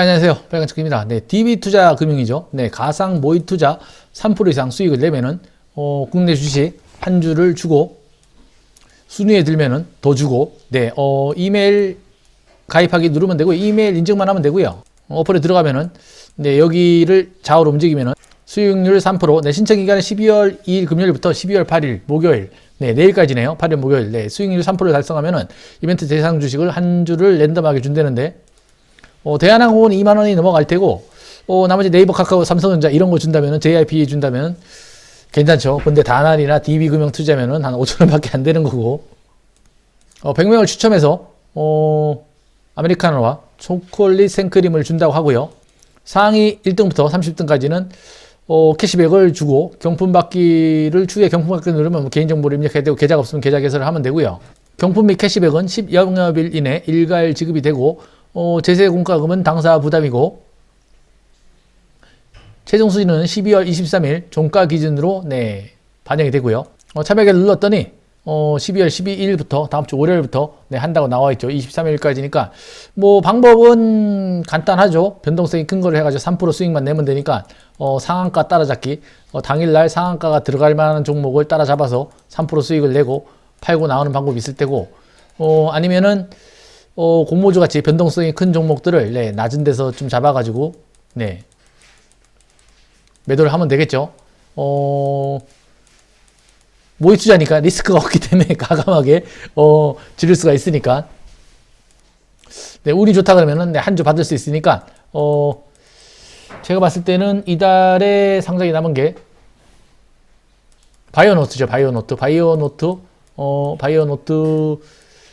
안녕하세요. 빨간척입니다. 네, DB 투자 금융이죠. 네, 가상 모의 투자 3% 이상 수익을 내면은 어, 국내 주식 한 주를 주고 순위에 들면은 더 주고 네, 어, 이메일 가입하기 누르면 되고 이메일 인증만 하면 되고요. 어, 어플에 들어가면은 네, 여기를 좌우로 움직이면은 수익률 3%. 네, 신청 기간은 12월 2일 금요일부터 12월 8일 목요일. 네, 내일까지네요. 8일 목요일. 네, 수익률 3%를 달성하면은 이벤트 대상 주식을 한 주를 랜덤하게 준다는데 어, 대한항공은 2만 원이 넘어갈 테고 어, 나머지 네이버, 카카오, 삼성전자 이런 거 준다면은 JIP 준다면 괜찮죠. 근데 다날이나 DB금융 투자면은 한 5천 원밖에 안 되는 거고 어, 100명을 추첨해서 어, 아메리카노와 초콜릿 생크림을 준다고 하고요. 상위 1등부터 30등까지는 어, 캐시백을 주고 경품 받기를 추후에 경품 받기 누르면 뭐 개인정보를 입력해야 되고 계좌가 없으면 계좌 개설을 하면 되고요. 경품 및 캐시백은 10영업일 이내 일괄 지급이 되고 어, 제세 공과금은 당사 부담이고 최종 수준은 12월 23일 종가 기준으로 네, 반영이 되고요. 어, 참여를 눌렀더니 어, 12월 12일부터 다음 주 월요일부터 네, 한다고 나와 있죠. 23일까지니까 뭐 방법은 간단하죠. 변동성이 큰 거를 해가지고 3% 수익만 내면 되니까 어, 상한가 따라잡기 어, 당일날 상한가가 들어갈 만한 종목을 따라잡아서 3% 수익을 내고 팔고 나오는 방법이 있을 테고 어, 아니면은 어, 공모주 같이 변동성이 큰 종목들을 네, 낮은 데서 좀 잡아가지고 네, 매도를 하면 되겠죠. 어, 모의 투자니까 리스크가 없기 때문에 가감하게 어, 지를 수가 있으니까 네, 운이 좋다 그러면은 네, 한주 받을 수 있으니까 어, 제가 봤을 때는 이달에 상장이 남은 게 바이오노트죠. 바이오노트. 바이오노트 어, 바이오노트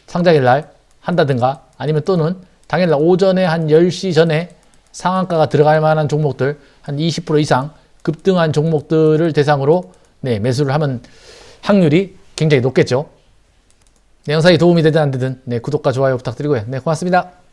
상장일 날 한다든가 아니면 또는 당일날 오전에 한 10시 전에 상한가가 들어갈 만한 종목들 한 20% 이상 급등한 종목들을 대상으로 네, 매수를 하면 확률이 굉장히 높겠죠. 네, 영상이 도움이 되든 안 되든 네, 구독과 좋아요 부탁드리고요. 네, 고맙습니다.